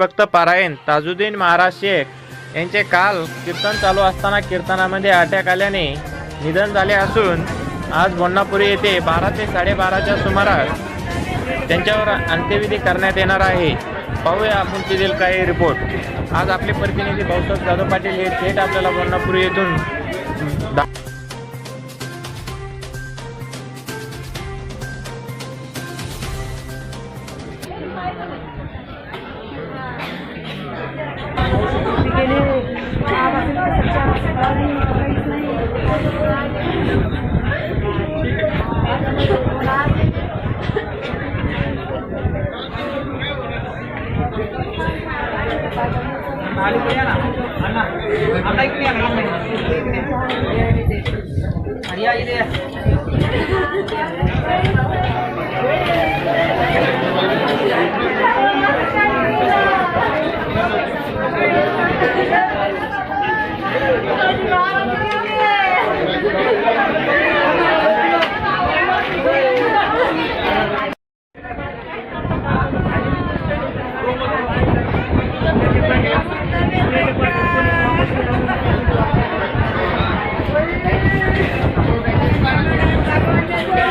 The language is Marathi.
भक्त पारायण ताजुद्दीन महाराज शेख यांचे काल कीर्तन चालू असताना कीर्तनामध्ये अटॅक आल्याने निधन झाले असून आज बोंडापुरी येथे बारा ते साडेबाराच्या सुमारास त्यांच्यावर अंत्यविधी करण्यात येणार आहे. पाहूया आपण तेथील काही रिपोर्ट. आज आपले प्रतिनिधी भाऊसाहेब जाधव पाटील हे थेट आपल्याला बोन्नापुरी येथून दा- అయ్యా ఇదే Gracias.